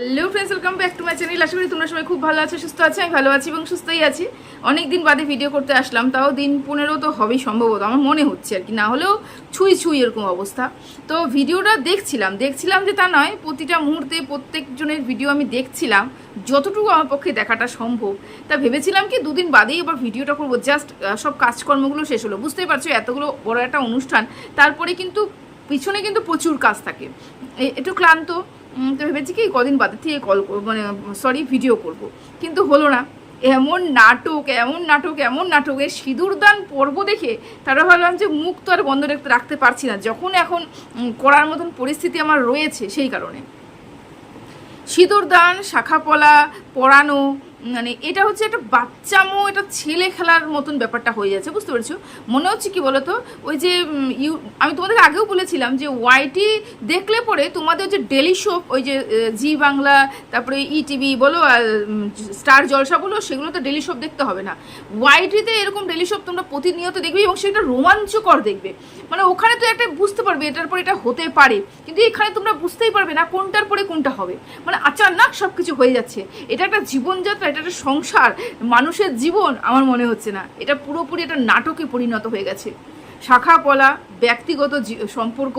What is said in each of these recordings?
Hello friends welcome back to my channel আশা করি তোমরা সবাই খুব ভালো আছো, সুস্থ আছো, আমি ভালো আছি এবং সুস্থই আছি। অনেক দিন বাদে ভিডিও করতে আসলাম, তাও দিন পনেরো তো হবেই সম্ভবত, আমার মনে হচ্ছে আর কি, না হলেও ছুঁই ছুঁই এরকম অবস্থা। তো ভিডিওটা দেখছিলাম দেখছিলাম যে তা নয়, প্রতিটা মুহূর্তে প্রত্যেকজনের ভিডিও আমি দেখছিলাম, যতটুকু আমার পক্ষে দেখাটা সম্ভব। তা ভেবেছিলাম কি দুদিন বাদেই এবার ভিডিওটা করব জাস্ট সব কাজকর্মগুলো শেষ হলো। বুঝতেই পারছ, এতগুলো বড় একটা অনুষ্ঠান, তারপরে কিন্তু পিছনে কিন্তু প্রচুর কাজ থাকে। একটু ক্লান্ত তো ভেবেছি কি কদিন বাদে থেকে কল মানে সরি ভিডিও করব। কিন্তু হলো না। এমন নাটক এমন নাটক এমন নাটক নাটকের সিঁদুরদান পর্ব দেখে তারা ভাবলাম যে মুখ তো আর বন্ধ রাখতে রাখতে পারছি না। যখন এখন করার মতন পরিস্থিতি আমার রয়েছে সেই কারণে। সিঁদুরদান, শাখাপলা পড়ানো মানে এটা হচ্ছে একটা বাচ্চামো এটা ছেলে খেলার মতন ব্যাপারটা হয়ে যাচ্ছে, বুঝতে পেরেছ? মনে হচ্ছে কি বলতো? ওই যে ইউ, আমি তোমাদের আগেও বলেছিলাম যে ওয়াইটি দেখলে পরে তোমাদের যে ডেলি শো ওই যে জি বাংলা, তারপরে ইটিভি বলো স্টার জলসা বলো, সেগুলো তো ডেলি শো দেখতে হবে না। ওয়াইটিতে এরকম ডেলি শো তোমরা প্রতিনিয়ত দেখবে এবং সেটা রোমাঞ্চকর দেখবে। মানে ওখানে তো একটা বুঝতে পারবে এটার পরে এটা হতে পারে, কিন্তু এখানে তোমরা বুঝতেই পারবে না কোনটার পরে কোনটা হবে। মানে আচানক সব কিছু হয়ে যাচ্ছে। এটা একটা জীবনযাত্রা এটা একটা সংসার, মানুষের জীবন আমার মনে হচ্ছে না। এটা পুরোপুরি একটা নাটকে পরিণত হয়ে গেছে। শাখা, পলা, ব্যক্তিগত সম্পর্ক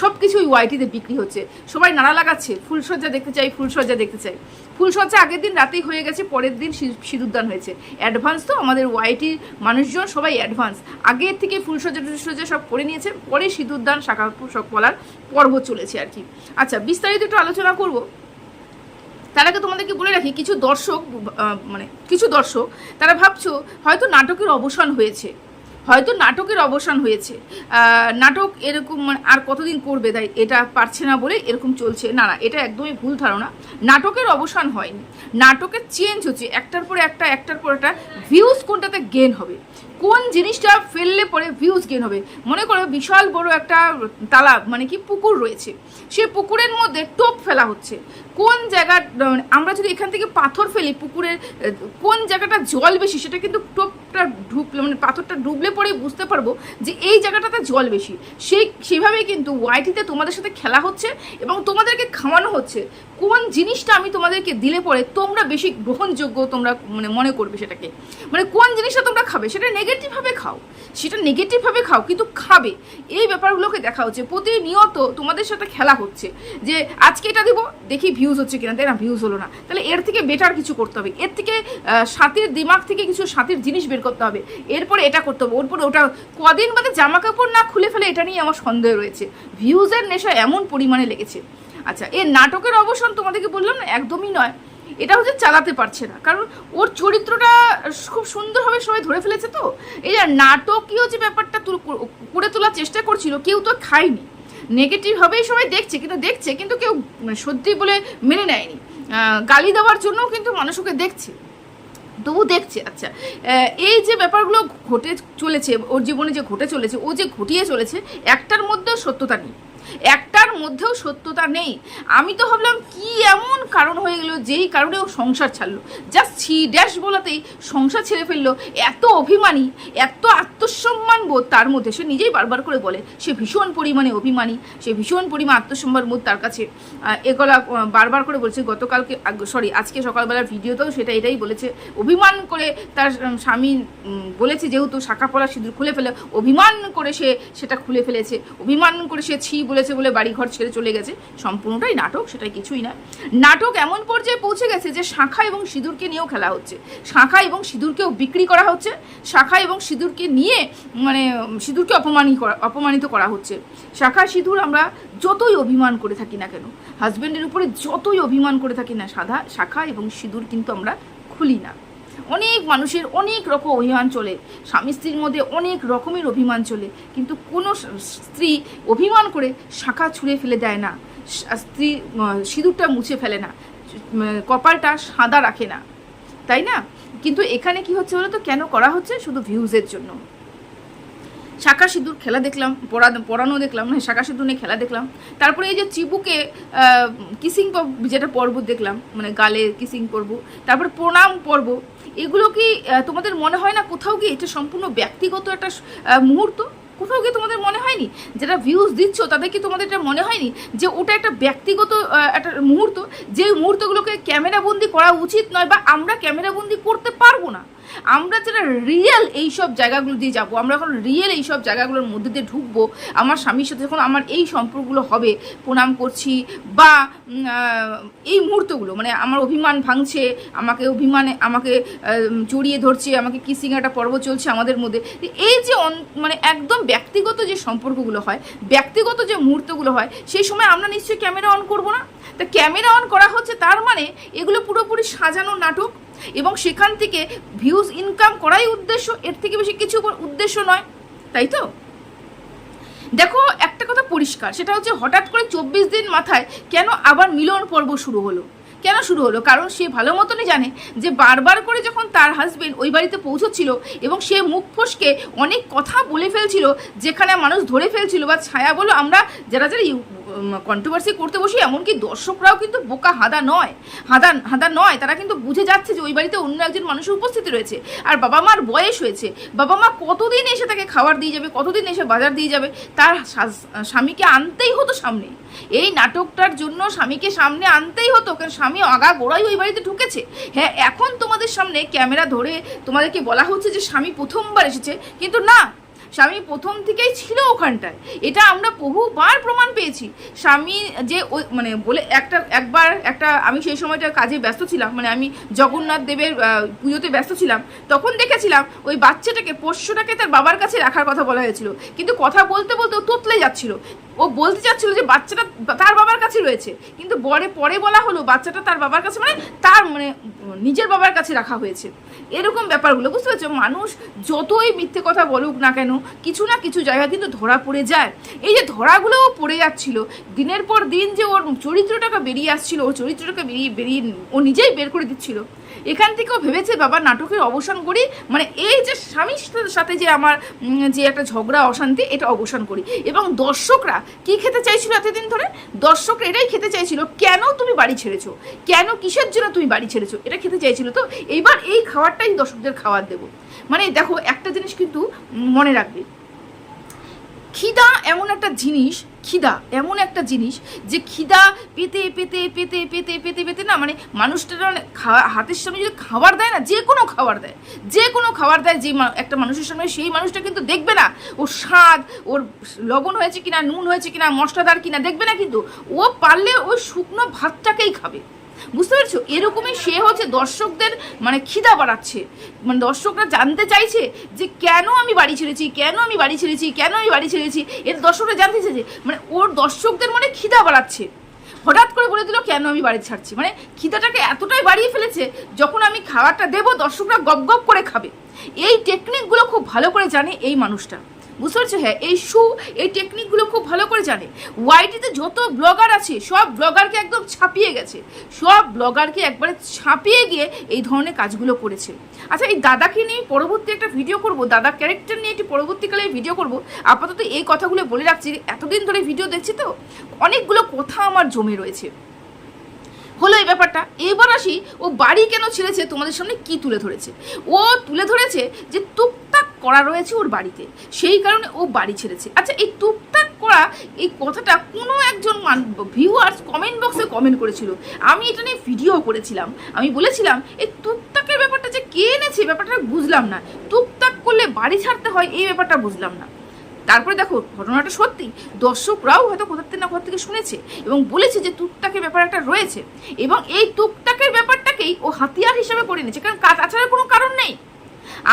সব কিছু ওই ওয়াইটিতে বিক্রি হচ্ছে। সবাই নাড়া লাগাচ্ছে ফুলসজ্জা দেখতে চাই ফুলসজ্জা দেখতে চাই। ফুলসজ্জা আগের দিন রাতেই হয়ে গেছে, পরের দিন সিঁদুরদান হয়েছে। অ্যাডভান্স তো আমাদের ওয়াইটির মানুষজন সবাই অ্যাডভান্স আগের থেকে ফুলসজ্জা টুলসজ্জা সব করে নিয়েছে, পরে সিঁদুরদান, শাখা পলার পর্ব চলেছে আর কি। আচ্ছা বিস্তারিত একটু আলোচনা করব। তার আগে তোমাদেরকে বলে রাখি, কিছু দর্শক মানে কিছু দর্শক, তারা ভাবছ হয়তো নাটকের অবসান হয়েছে। হয়তো নাটকের অবসান হয়েছে। নাটক এরকম মানে আর কতদিন করবে তাই এটা পারছে না বলে এরকম চলছে। না না, এটা একদমই ভুল ধারণা। নাটকের অবসান হয়নি। নাটকের চেঞ্জ হচ্ছে। একটার পর একটা, একটার পর একটা ভিউজ কোনটাতে গেন হবে? কোন জিনিসটা ফেললে পরে ভিউজ গেন হবে? মনে করো বিশাল বড় একটা তালাব মানে কি পুকুর রয়েছে। সে পুকুরের মধ্যে টোপ ফেলা হচ্ছে। কোন জায়গা আমরা যদি এখান থেকে পাথর ফেলি পুকুরের কোন জায়গাটা জল বেশি সেটা কিন্তু টোপটা ঢুকলে মানে পাথরটা ডুবলে পরে বুঝতে পারব যে এই জায়গাটাতে জল বেশি। সেই সেভাবেই কিন্তু ওয়াইটিতে তোমাদের সাথে খেলা হচ্ছে এবং তোমাদেরকে খাওয়ানো হচ্ছে। কোন জিনিসটা আমি তোমাদেরকে দিলে পরে তোমরা বেশি গ্রহণযোগ্য তোমরা মানে মনে করবে সেটাকে। মানে কোন জিনিসটা তোমরা খাবে সেটা নেগেটিভভাবে খাও। সেটা নেগেটিভভাবে খাও, কিন্তু খাবে। এই ব্যাপারগুলোকে দেখা হচ্ছে প্রতিনিয়ত তোমাদের সাথে খেলা হচ্ছে। যে আজকে এটা দিব, দেখি ভিউজ হচ্ছে কিনা। তাই না ভিউজ হলো না। তাহলে এর থেকে বেটার কিছু করতে হবে। এর থেকে সাথীর দিমাগ থেকে কিছু সাথীর জিনিস বের করতে হবে। এরপরে এটা করতে হবে। ওর পরে ওটা কদিন বাদে জামা কাপড় না খুলে ফেলে এটা নিয়ে আমার সন্দেহ রয়েছে। ভিউজের নেশা এমন পরিমাণে লেগেছে। আচ্ছা এর নাটকের অবসান তোমাদেরকে বললাম না, একদমই নয়। এটা হচ্ছে চালাতে পারছে না। কারণ ওর চরিত্রটা খুব সুন্দরভাবে সবাই ধরে ফেলেছে তো। এই নাটকীয় যে ব্যাপারটা করে তোলার চেষ্টা করছিল, কেউ তো খায়নি। নেগেটিভভাবেই সবাই দেখছে, কিন্তু দেখছে, কিন্তু কেউ মানে সত্যি বলে মেনে নেয়নি। গালি দেওয়ার জন্যও কিন্তু মানুষ ওকে দেখছে। তবু দেখছে আচ্ছা। এই যে ব্যাপারগুলো ঘটে চলেছে, ওর জীবনে যে ঘটে চলেছে, ও যে ঘটিয়ে চলেছে, একটার মধ্যেও সত্যতা নেই। একটার মধ্যেও সত্যতা নেই। আমি তো ভাবলাম, কি এমন কারণ হয়ে গেল যেই কারণে ও সংসার ছাড়লো। জাস্ট ছি ড্যাশ বলাতেই সংসার ছেড়ে ফেলল। এত অভিমানী, এত আত্মসম্মান বোধ তার মধ্যে। সে নিজেই বারবার করে বলে, সে ভীষণ পরিমাণে অভিমানী, সে ভীষণ পরিমাণ আত্মসম্মান বোধ তার কাছে। এগুলা বারবার করে বলছে, গতকালকে সরি আজকে সকালবেলার ভিডিওতেও সেটা এটাই বলেছে। অভিমান করে তার স্বামী বলেছে যেহেতু শাখা পলা সিঁদুর খুলে ফেলে, অভিমান করে সে সেটা খুলে ফেলেছে। অভিমান করে সে ছি বলেছে বলে বাড়ি ঘর ছেড়ে চলে গেছে। সম্পূর্ণটাই নাটক, সেটাই কিছুই না। নাটক এমন পর্যায়ে পৌঁছে গেছে যে শাখা এবং সিঁদুরকে নিয়েও খেলা হচ্ছে। শাখা এবং সিঁদুরকেও বিক্রি করা হচ্ছে। শাখা এবং সিঁদুরকে নিয়ে মানে সিঁদুরকে অপমানিত করা অপমানিত করা হচ্ছে। শাখা, সিঁদুর আমরা যতই অভিমান করে থাকি না কেন হাজব্যান্ডের উপরে যতই অভিমান করে থাকি না সাদা শাখা এবং সিঁদুর কিন্তু আমরা খুলি না। অনেক মানুষের অনেক রকম অভিমান চলে, স্বামী স্ত্রীর মধ্যে অনেক রকমের অভিমান চলে, কিন্তু কোনো স্ত্রী অভিমান করে শাখা ছুঁড়ে ফেলে দেয় না স্ত্রী সিঁদুরটা মুছে ফেলে না কপালটা সাদা রাখে না, তাই না? কিন্তু এখানে কি হচ্ছে বলো তো কেন করা হচ্ছে? শুধু ভিউজের জন্য। শাখা সিঁদুর খেলা দেখলাম, পড়া, পড়ানো দেখলাম মানে শাখা সিঁদুর নিয়ে খেলা দেখলাম, তারপরে এই যে চিবুকে কিসিং যেটা পর্ব দেখলাম মানে গালে কিসিং পর্ব, তারপরে প্রণাম পর্ব এগুলো কি তোমাদের মনে হয় না কোথাও গিয়ে এটা সম্পূর্ণ ব্যক্তিগত একটা মুহূর্ত? কোথাও গিয়ে তোমাদের মনে হয়নি? যারা ভিউজ দিচ্ছ, তাদের কি তোমাদের এটা মনে হয়নি যে ওটা একটা ব্যক্তিগত একটা মুহূর্ত? যে মুহূর্তগুলোকে ক্যামেরাবন্দি করা উচিত নয় বা আমরা ক্যামেরাবন্দি করতে পারব না। আমরা যারা রিয়েল এইসব জায়গাগুলো দিয়ে যাব, আমরা এখন রিয়েল এইসব জায়গাগুলোর মধ্যে দিয়ে ঢুকবো, আমার স্বামীর সাথে যখন আমার এই সম্পর্কগুলো হবে, প্রণাম করছি বা এই মুহূর্তগুলো মানে আমার অভিমান ভাঙছে, আমাকে অভিমানে, আমাকে জড়িয়ে ধরছে, আমাকে কিসিং একটা পর্ব চলছে আমাদের মধ্যে এই যে মানে একদম ব্যক্তিগত যে সম্পর্কগুলো হয়, ব্যক্তিগত যে মুহূর্তগুলো হয়, সেই সময় আমরা নিশ্চয়ই ক্যামেরা অন করব না? তা ক্যামেরা অন করা হচ্ছে তার মানে এগুলো পুরোপুরি সাজানো নাটক এবং সেখান থেকে ভিউজ ইনকাম করাই উদ্দেশ্য। এর থেকে বেশি কিছু উদ্দেশ্য নয়, তাই তো? দেখো, একটা কথা পরিষ্কার, সেটা হচ্ছে হঠাৎ করে চব্বিশ দিন মাথায় কেন আবার মিলন পর্ব শুরু হলো? কেন শুরু হলো? কারণ সে ভালো মতনই জানে যে বারবার করে যখন তার হাজবেন্ড ওই বাড়িতে পৌঁছচ্ছিল এবং সে মুখ ফসকে অনেক কথা বলে ফেলছিল, যেখানে মানুষ ধরে ফেলছিল, বা ছায়া বলো, আমরা যারা যারা কন্ট্রোভার্সি করতে বসি, এমনকি দর্শকরাও কিন্তু বোকা হাদা নয়। হাদা হাদা নয়, তারা কিন্তু বুঝে যাচ্ছে যে ওই বাড়িতে অন্য একজন মানুষের উপস্থিতি রয়েছে। আর বাবা মার বয়স হয়েছে। বাবা মা কতদিন এসে তাকে খাবার দিয়ে যাবে, কতদিন এসে বাজার দিয়ে যাবে, তার স্বামীকে আনতেই হতো সামনে। এই নাটকটার জন্য স্বামীকে সামনে আনতেই হতো, কারণ স্বামী আগা গোড়াই ওই বাড়িতে ঢুকেছে। হ্যাঁ এখন তোমাদের সামনে ক্যামেরা ধরে তোমাদেরকে বলা হচ্ছে যে স্বামী প্রথমবার এসেছে, কিন্তু না স্বামী প্রথম থেকেই ছিল ওখানটায়। এটা আমরা বহুবার প্রমাণ পেয়েছি। স্বামী যে মানে বলে একটা, একবার একটা, আমি সেই সময়টা কাজে ব্যস্ত ছিলাম মানে আমি জগন্নাথ দেবের পুজোতে ব্যস্ত ছিলাম, তখন দেখেছিলাম ওই বাচ্চাটাকে, পোষ্যটাকে তার বাবার কাছে রাখার কথা বলা হয়েছিল। কিন্তু কথা বলতে বলতে ও তোতলে যাচ্ছিল। ও বলতে চাচ্ছিল যে বাচ্চাটা তার বাবার কাছে রয়েছে। কিন্তু পরে পরে বলা হলো বাচ্চাটা তার বাবার কাছে মানে তার মানে নিজের বাবার কাছে রাখা হয়েছে। এরকম ব্যাপারগুলো, বুঝতে পারছ? মানুষ যতই মিথ্যে কথা বলুক না কেন, কিছু না কিছু জায়গা কিন্তু ধরা পড়ে যায়। এই যে ধরাগুলোও পড়ে যাচ্ছিল, দিনের পর দিন যে ওর চরিত্রটাকে বেরিয়ে আসছিল, ওর চরিত্রটাকে বেরিয়ে বেরিয়ে ও নিজেই বের করে দিচ্ছিল। এখান থেকেও ভেবেছে বাবা নাটকের অবসান করি। মানে এই যে স্বামীর সাথে- যে আমার যে একটা ঝগড়া, অশান্তি, এটা অবসান করি। এবং দর্শকরা কি খেতে চাইছিল এতদিন ধরে? দর্শকরা এটাই খেতে চাইছিল, কেন তুমি বাড়ি ছেড়েছো? কেন কিসের জন্য তুমি বাড়ি ছেড়েছো? এটা খেতে চাইছিল। তো এইবার এই খাবারটাই দর্শকদের খাবার দেবো। মানে দেখো, একটা জিনিস কিন্তু মনে রাখবে। খিদা এমন একটা জিনিস খিদা, এমন একটা জিনিস যে খিদা পেতে পেতে পেতে পেতে পেতে পেতে না মানে মানুষটা না খা- হাতের সামনে যদি খাবার দেয় না, যে কোনো খাবার দেয়, যে কোনো খাবার দেয় যে একটা মানুষের সামনে, সেই মানুষটা কিন্তু দেখবে না ওর স্বাদ, ওর লবণ হয়েছে কিনা, নুন হয়েছে কিনা, মশলাদার কিনা, দেখবে না কিন্তু, ও পারলে ওই শুকনো ভাতটাকেই খাবে। বুঝতে পেরেছ? এরকমই সে হচ্ছে দর্শকদের মানে খিদা বাড়াচ্ছে। মানে দর্শকরা জানতে চাইছে যে কেন আমি বাড়ি ছেড়েছি, কেন আমি বাড়ি ছেড়েছি, কেন আমি বাড়ি ছেড়েছি, এর দর্শকরা জানতে চাইছে মানে ওর দর্শকদের মনে খিদা বাড়াচ্ছে। হঠাৎ করে বলে দিল, কেন আমি বাড়ি ছাড়ছি? মানে খিদাটাকে এতটাই বাড়িয়ে ফেলেছে, যখন আমি খাবারটা দেবো, দর্শকরা গপ গপ করে খাবে। এই টেকনিকগুলো খুব ভালো করে জানে এই মানুষটা। বুঝতে পারছ? হ্যাঁ এই শু এই টেকনিকগুলো খুব ভালো করে জানে। ওয়াইটিতে যত ব্লগার আছে, সব ব্লগারকে একদম ছাপিয়ে গেছে। সব ব্লগারকে একবারে ছাপিয়ে গিয়ে এই ধরনের কাজগুলো করেছে। আচ্ছা এই দাদাকে নিয়ে পরবর্তী একটা ভিডিও করব। দাদা ক্যারেক্টার নিয়ে একটি পরবর্তীকালে ভিডিও করব। আপাতত এই কথাগুলো বলে রাখছি এতদিন ধরে ভিডিও দেখছি তো, অনেকগুলো কথা আমার জমে রয়েছে। হলো এই ব্যাপারটা। এবার আসি, ও বাড়ি কেন ছেড়েছে? তোমাদের সামনে কি তুলে ধরেছে? ও তুলে ধরেছে যে টুকটাক করা রয়েছে ওর বাড়িতে। সেই কারণে ও বাড়ি ছেড়েছে। আচ্ছা এই টুকটাক করা এই কথাটা কোনো একজন মান ভিউয়ার্স কমেন্ট বক্সে কমেন্ট করেছিল। আমি এটা নিয়ে ভিডিও করেছিলাম। আমি বলেছিলাম, এই টুকটাকের ব্যাপারটা যে কে এনেছে, ব্যাপারটা বুঝলাম না। টুকটাক করলে বাড়ি ছাড়তে হয়, এই ব্যাপারটা বুঝলাম না। তারপরে দেখো, ঘটনাটা সত্যি। দর্শকরাও হয়তো কোথার থেকে না কোথার থেকে শুনেছে এবং বলেছে যে টুকটাকের ব্যাপার একটা রয়েছে এবং এই টুকটাকের ব্যাপারটাকেই ও হাতিয়ার হিসাবে করে নিয়েছে। কারণ তাছাড়া কোনো কারণ নেই।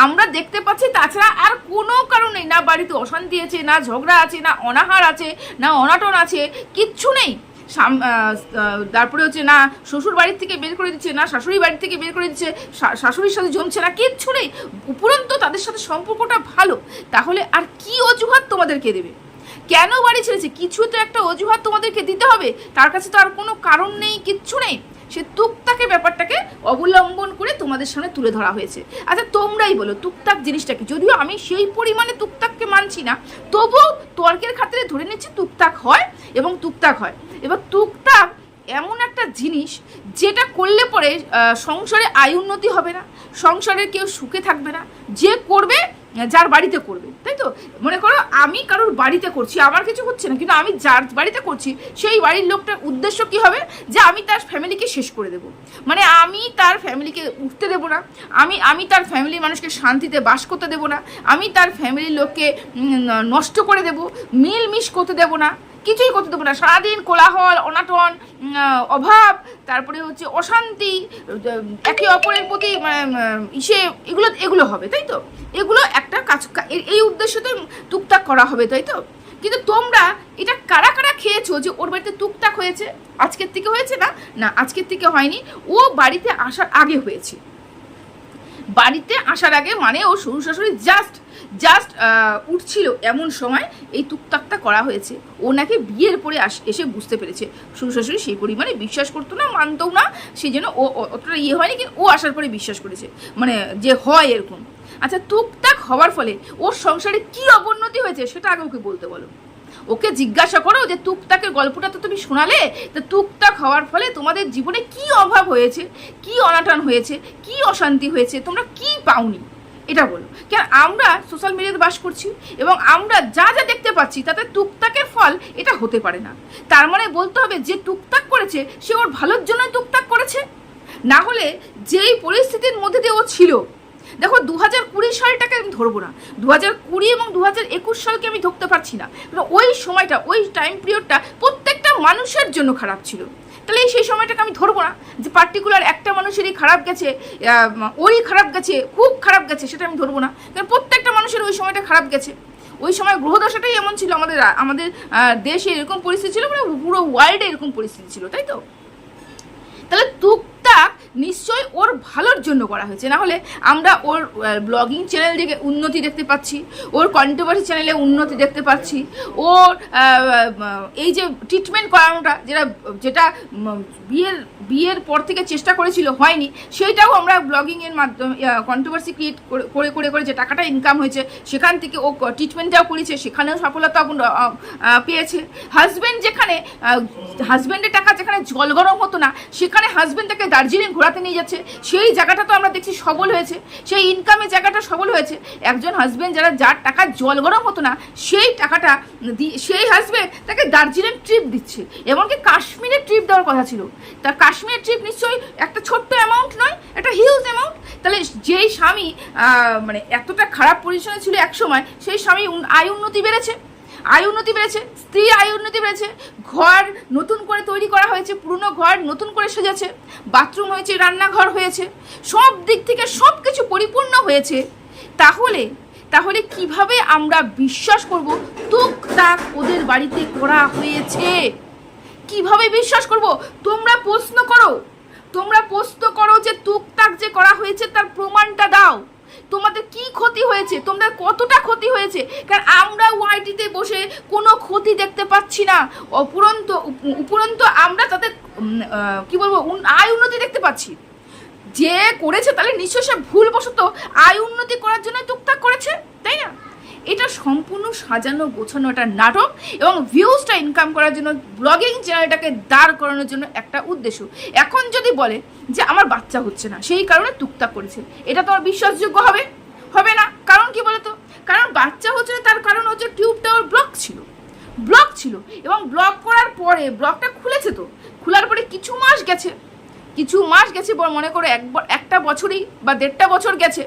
আমরা দেখতে পাচ্ছি তাছাড়া আর কোনো কারণ নেই। না বাড়িতে অশান্তি আছে, না ঝগড়া আছে, না অনাহার আছে, না অনাটন আছে, কিচ্ছু নেই। তারপরে হচ্ছে না, শ্বশুর বাড়ির থেকে বের করে দিচ্ছে, না শাশুড়ি বাড়ি থেকে বের করে দিচ্ছে শাশুড়ির সাথে জমছে না, কিচ্ছু নেই। উপরন্তু তাদের সাথে সম্পর্কটা ভালো। তাহলে আর কি অজুহাত তোমাদেরকে দেবে? কেন বাড়ি ছেড়েছে? কিছু তো একটা অজুহাত তোমাদেরকে দিতে হবে। তার কাছে তো আর কোনো কারণ নেই, কিচ্ছু নেই। সে তুকতাকের ব্যাপারটাকে অবলম্বন করে তোমাদের সামনে তুলে ধরা হয়েছে। আচ্ছা তোমরাই বলো, তুকতাক জিনিসটা কি? যদিও আমি সেই পরিমাণে তুকতাককে মানছি না, তবুও তর্কের খাতিরে ধরে নিচ্ছি তুকতাক হয় এবং তুকতাক হয়। এবার তুকতাক এমন একটা জিনিস যেটা করলে পরে সংসারে আয় উন্নতি হবে না, সংসারে কেউ সুখে থাকবে না, যে করবে, যার বাড়িতে করবে, তাই তো? মনে করো আমি কারোর বাড়িতে করছি, আমার কিছু হচ্ছে না, কিন্তু আমি যার বাড়িতে করছি, সেই বাড়ির লোকটার উদ্দেশ্য কি হবে? যে আমি তার ফ্যামিলিকে শেষ করে দেব। মানে আমি তার ফ্যামিলিকে উঠতে দেবো না, আমি আমি তার ফ্যামিলির মানুষকে শান্তিতে বাস করতে দেবো না, আমি তার ফ্যামিলির লোককে নষ্ট করে দেব মিল মিশ করতে দেবো না কিছুই করতে দেবো না। সারাদিন কোলাহল, অনাটন অভাব, তারপরে হচ্ছে অশান্তি, একে অপরের প্রতি ইসে, এগুলো এগুলো হবে, তাই তো? এগুলো একটা কাজ এই উদ্দেশ্যে তো টুকটাক করা হবে, তাই তো? কিন্তু তোমরা এটা কারা কারা খেয়েছো যে ওর বাড়িতে টুকটাক হয়েছে? আজকের থেকে হয়েছে না? না, আজকের থেকে হয়নি। ও বাড়িতে আসার আগে হয়েছে। বাড়িতে আসার আগে মানে ও শ্বশুর শাশুড়ি জাস্ট জাস্ট উঠছিল এমন সময় এই টুকটাকটা করা হয়েছে। ও নাকি বিয়ের পরে আস, এসে বুঝতে পেরেছে। শ্বশুর শাশুড়ি সেই পরিমাণে বিশ্বাস করতো না, মানতও না, সেই জন্য ও, অতটা ইয়ে হয়নি, কিন্তু ও আসার পরে বিশ্বাস করেছে। মানে যে হয় এরকম। আচ্ছা টুকটাক হওয়ার ফলে ওর সংসারে কি অবনতি হয়েছে সেটা আগে ওকে বলতে বলো। ওকে জিজ্ঞাসা করো যে টুকটাকের গল্পটা তো তুমি শোনালে, তো টুকটাক হওয়ার ফলে তোমাদের জীবনে কি অভাব হয়েছে, কি অনাটন হয়েছে, কি অশান্তি হয়েছে, তোমরা কি পাওনি? এটা বলো। কেন আমরা সোশ্যাল মিডিয়াতে বাস করছি এবং আমরা যা যা দেখতে পাচ্ছি তাতে টুকটাকের ফল এটা হতে পারে না। তার মানে বলতে হবে যে টুকটাক করেছে, সে ওর ভালোর জন্যই টুকটাক করেছে? না হলে যেই পরিস্থিতির মধ্যে দিয়ে ও ছিল দেখো দু হাজার কুড়ি সালটাকে আমি ধরবো না। দু হাজার কুড়ি এবং দু হাজার একুশ সালকে আমি ধরতে পারছি না। ওই সময়টা, ওই টাইম পিরিয়ডটা প্রত্যেকটা মানুষের জন্য খারাপ ছিল। তাহলে সেই সময়টাকে আমি ধরবো না যে পার্টিকুলার একটা মানুষেরই খারাপ গেছে ওরই খারাপ গেছে, খুব খারাপ গেছে, সেটা আমি ধরবো না। কারণ প্রত্যেকটা মানুষের ওই সময়টা খারাপ গেছে। ওই সময় গ্রহদশাটাই এমন ছিল, আমাদের আমাদের দেশে এরকম পরিস্থিতি ছিল মানে পুরো ওয়ার্ল্ডে এরকম পরিস্থিতি ছিল, তাই তো? তাহলে টুকটাক নিশ্চয়ই ওর ভালোর জন্য করা হয়েছে। না হলে আমরা ওর ব্লগিং চ্যানেল থেকে উন্নতি দেখতে পাচ্ছি, ওর কন্ট্রোভার্সি চ্যানেলে উন্নতি দেখতে পাচ্ছি, ওর এই যে ট্রিটমেন্ট করানোটা, যেটা যেটা বিয়ের বিয়ের পর থেকে চেষ্টা করেছিল, হয়নি। সেইটাও আমরা ব্লগিংয়ের মাধ্যমে কন্ট্রোভার্সি ক্রিয়েট করে করে করে যে টাকাটা ইনকাম হয়েছে, সেখান থেকে ও ট্রিটমেন্টটাও করেছে, সেখানেও সফলতা পেয়েছে। হাজব্যান্ড যেখানে হাজব্যান্ডের টাকা যেখানে জল গরম হতো না, সেখানে হাজব্যান্ড তাকে দার্জিলিং ঘোরাতে নিয়ে যাচ্ছে। সেই জায়গাটা তো আমরা দেখছি সবল হয়েছে। সেই ইনকামের জায়গাটা হয়েছে একজন হাজব্যান্ড যারা, যার টাকা জল গরম হতো না, সেই টাকাটা সেই হাজব্যান্ড তাকে দার্জিলিং ট্রিপ দিচ্ছে। এমনকি কাশ্মীরে ট্রিপ দেওয়ার কথা ছিল। তা কাশ্মীরের ট্রিপ নিশ্চয়ই একটা ছোট্ট অ্যামাউন্ট নয়, একটা হিউজ অ্যামাউন্ট তাহলে যেই স্বামী মানে এতটা খারাপ পজিশনে ছিল এক সময়, সেই স্বামী আয় উন্নতি বেড়েছে। আয় উন্নতি বেড়েছে, স্ত্রী আয় উন্নতি বেড়েছে, ঘর নতুন করে তৈরি করা হয়েছে, পুরনো ঘর নতুন করে সেজেছে, বাথরুম হয়েছে, রান্নাঘর হয়েছে, সব দিক থেকে সব কিছু পরিপূর্ণ হয়েছে। তাহলে তাহলে কীভাবে আমরা বিশ্বাস করব টুকটাক ওদের বাড়িতে করা হয়েছে? কীভাবে বিশ্বাস করব? তোমরা প্রশ্ন করো। তোমরা প্রশ্ন করো যে টুকটাক যে করা হয়েছে তার প্রমাণটা দাও। তোমাদের কি ক্ষতি হয়েছে? তোমাদের কতটা ক্ষতি হয়েছে? কারণ আমরা ওয়াইটিতে বসে কোনো ক্ষতি দেখতে পাচ্ছি না। অপুরন্ত, উপ- উপরন্ত আমরা তাদের কি বলব আয় উন্নতি দেখতে পাচ্ছি। যে করেছে তাহলে নিশ্চয় সে ভুলবশত আয় উন্নতি করার জন্য টুকটাক করেছে, তাই না? এটা সম্পূর্ণ সাজানো, গোছানো একটা নাটক এবং ভিউজটা ইনকাম করার জন্য ব্লগিং চ্যানেলটাকে দাঁড় করানোর জন্য একটা উদ্দেশ্য। এখন যদি বলে যে আমার বাচ্চা হচ্ছে না, সেই কারণে টুকটাক করেছে। এটা তো তোমার বিশ্বাসযোগ্য হবে? হবে না। কারণ কি বলতো? কারণ বাচ্চা হচ্ছে না, তার কারণ হচ্ছে টিউবটা ওর ব্লক ছিল। ব্লক ছিল এবং ব্লক করার পরে ব্লকটা খুলেছে তো। খোলার পরে কিছু মাস গেছে। কিছু মাস গেছে মনে করো, এক একটা বছরই বা দেড়টা বছর গেছে।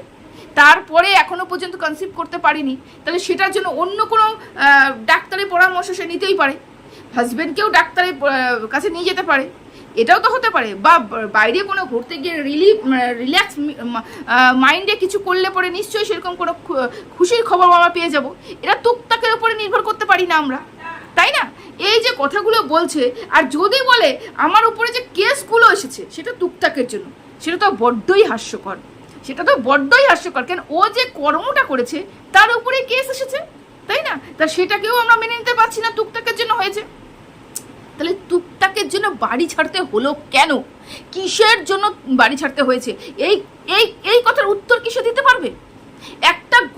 তারপরে এখনও পর্যন্ত কনসিভ করতে পারিনি। তাহলে সেটার জন্য অন্য কোনো ডাক্তারের পরামর্শ সে নিতেই পারে। হাজব্যান্ডকেও ডাক্তারের কাছে নিয়ে যেতে পারে। এটাও তো হতে পারে। বা বাইরে কোনো ঘুরতে গিয়ে রিলিফ রিল্যাক্স মাইন্ডে কিছু করলে পরে নিশ্চয়ই সেরকম কোনো খুশির খবর আমরা পেয়ে যাব। এটা টুকটাকের উপরে নির্ভর করতে পারি না আমরা। তাই না? এই যে কথাগুলো বলছে, আর যদি বলে আমার উপরে যে কেসগুলো এসেছে, সেটা টুকটাকের জন্য। সেটা তো বড্ডই হাস্যকর। সেটা তো বড্ডই হাস্যকর, কেন ও যে কর্মটা করেছে, তার উপরে কেস এসেছে? তাই না? তা সেটাকেও আমরা মেনে নিতে পারছি না, টুকটাকের জন্য হয়েছে। তাহলে টুকটাকের জন্য বাড়ি ছাড়তে হলো কেন? কিসের জন্য বাড়ি ছাড়তে হয়েছে? এই এই এই কথার উত্তর কিসে দিতে পারবে?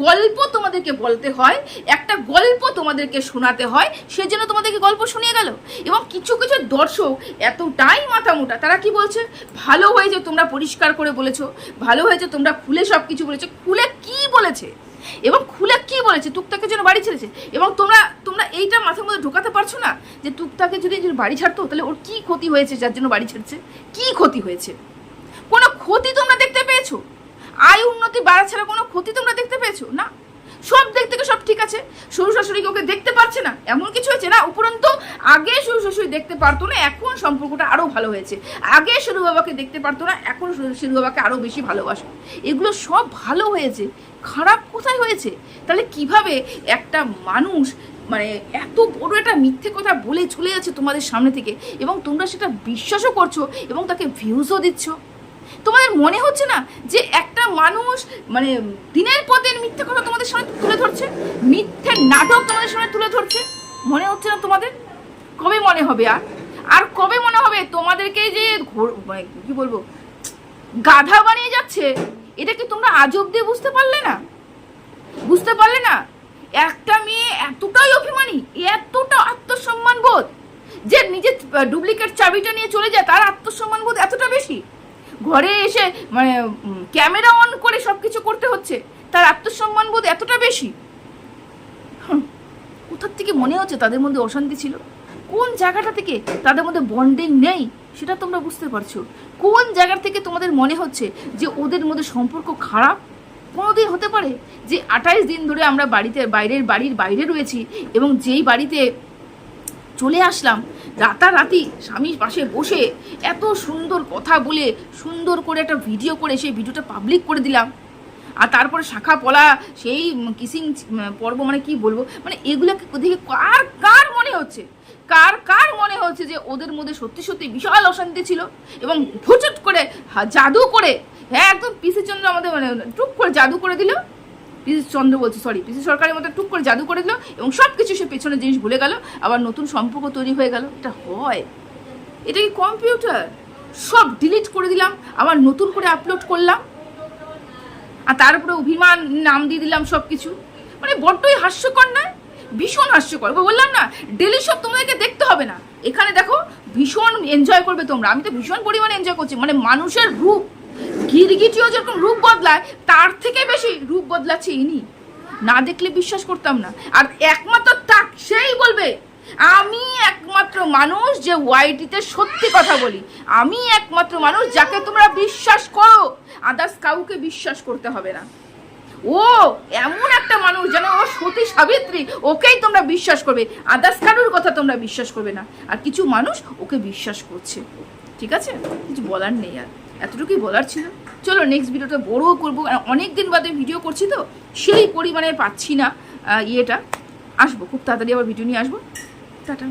গল্প তোমাদেরকে বলতে হয়, একটা গল্প তোমাদেরকে শোনাতে হয়, সেজন্য তোমাদেরকে গল্প শুনিয়ে গেল। এবং কিছু কিছু দর্শক এতটাই মাথা মোটা তারা কি বলছে? ভালো হয়েছে তোমরা পরিষ্কার করে বলেছ, ভালো হয়েছে তোমরা খুলে সব কিছু বলেছ, খুলে কি বলেছে? এবং খুলে কি বলেছে? টুকটাকে যেন বাড়ি ছেড়েছে। এবং তোমরা তোমরা এইটা মাথার মধ্যে ঢোকাতে পারছ না যে টুকটাকে যদি যদি বাড়ি ছাড়তো, তাহলে ওর কি ক্ষতি হয়েছে যার জন্য বাড়ি ছেড়েছে? কি ক্ষতি হয়েছে? কোনো ক্ষতি তোমরা দেখতে পেয়েছ? আয় উন্নতি বাড়া ছাড়া কোনো ক্ষতি তোমরা দেখতে পেয়েছ? না। সব দিক থেকে সব ঠিক আছে। শ্বশুর শাশুড়িকে ওকে দেখতে পারছে না? এমন কিছু হয়েছে? না, উপরন্তু আগে শ্বশুর শাশুড়ি দেখতে পারতো না, এখন সম্পর্কটা আরও ভালো হয়েছে। আগে শুরু বাবাকে দেখতে পারতো না, এখন শুরু বাবাকে আরও বেশি ভালোবাসে। এগুলো সব ভালো হয়েছে। খারাপ কোথায় হয়েছে? তাহলে কীভাবে একটা মানুষ মানে এত বড় একটা মিথ্যে কথা বলে চলে যাচ্ছে তোমাদের সামনে থেকে, এবং তোমরা সেটা বিশ্বাসও করছ, এবং তাকে ভিউজও দিচ্ছ? তোমাদের মনে হচ্ছে না যে একটা মানুষ মানে দিনের পর দিন মিথ্যে কথা তোমাদের সামনে তুলে ধরছে? মিথ্যে নাটক তোমাদের সামনে তুলে ধরছে? মনে হচ্ছে না তোমাদের? কবে মনে হবে আর? আর কবে মনে হবে তোমাদেরকে যে মানে কি বলব, গাধা বানিয়ে যাচ্ছে? এটা কি তোমরা আজ অব্দি বুঝতে পারলে না? বুঝতে পারলে না? একটা মেয়ে এতটাই অভিমানী, এতটা আত্মসম্মান বোধ যে নিজের ডুপ্লিকেট চাবিটা নিয়ে চলে যায়, তার আত্মসম্মান বোধ এতটা বেশি। ঘরে এসে মানে ক্যামেরা অন করে সব কিছু করতে হচ্ছে। তার আত্মসম্মান বোধ এতটা বেশি? কোথার থেকে মনে হচ্ছে তাদের মধ্যে অশান্তি ছিল? কোন জায়গাটা থেকে তাদের মধ্যে বন্ডিং নেই, সেটা তোমরা বুঝতে পারছ। কোন জায়গা থেকে তোমাদের মনে হচ্ছে যে ওদের মধ্যে সম্পর্ক খারাপ? কোনোদিন হতে পারে যে আঠাইশ দিন ধরে আমরা বাড়িতে, বাইরের বাড়ির বাইরে রয়েছি এবং যেই বাড়িতে চলে আসলাম রাতারাতি স্বামীর পাশে বসে এত সুন্দর কথা বলে সুন্দর করে একটা ভিডিও করে সেই ভিডিওটা পাবলিক করে দিলাম। আর তারপরে শাখা পলা, সেই কিসিং পর্ব মানে কি বলব? মানে এগুলোকে দেখে কার কার মনে হচ্ছে? কার কার মনে হচ্ছে যে ওদের মধ্যে সত্যি সত্যি বিশাল অশান্তি ছিল এবং ফুচুট করে জাদু করে হ্যাঁ একদম পিসি চন্দ্র আমাদের মানে টুক করে জাদু করে দিল। পিসি চন্দ্র বলছি সরি পিসি সরকারের মতো টুক করে জাদু করে দিল এবং সব কিছু সে পেছনের জিনিস ভুলে গেল। আবার নতুন সম্পর্ক তৈরি হয়ে গেল। এটা হয়। এটা কি কম্পিউটার? সব ডিলিট করে দিলাম, আবার নতুন করে আপলোড করলাম। আর তার উপরে অভিমান, নাম দিয়ে দিলাম সব কিছু মানে বড্ডই হাস্যকর নয় ভীষণ হাস্যকর। বললাম না ডেলি সব তোমাদেরকে দেখতে হবে না। এখানে দেখো, ভীষণ এনজয় করবে তোমরা। আমি তো ভীষণ পরিমাণে এনজয় করছি। মানে মানুষের রূপ গিরগিটিও যেরকম রূপ বদলায়, তার থেকে বেশি রূপ বদলাচ্ছে ইনি। না দেখলে বিশ্বাস করতাম না। আর একমাত্র তাক সেই বলবে, আমি একমাত্র মানুষ যে ওয়াইটিতে সত্যি কথা বলি। আমি একমাত্র মানুষ যাকে তোমরা বিশ্বাস করো। আদার্স কাউকে বিশ্বাস করতে হবে না। ও এমন একটা মানুষ যেন ও সতী সাবিত্রী, ওকেই তোমরা বিশ্বাস করবে। আদার্স কারুর কথা তোমরা বিশ্বাস করবে না। আর কিছু মানুষ ওকে বিশ্বাস করছে। ঠিক আছে? কিছু বলার নেই আর। এতটুকুই বলার ছিল। চলো নেক্সট ভিডিওটা বড়ও করব। অনেক দিন বাদে ভিডিও করছি তো, সেই পরিমাণে পাচ্ছি না ইয়েটা। আসব, খুব তাড়াতাড়ি আবার ভিডিও নিয়ে আসব। টাটা।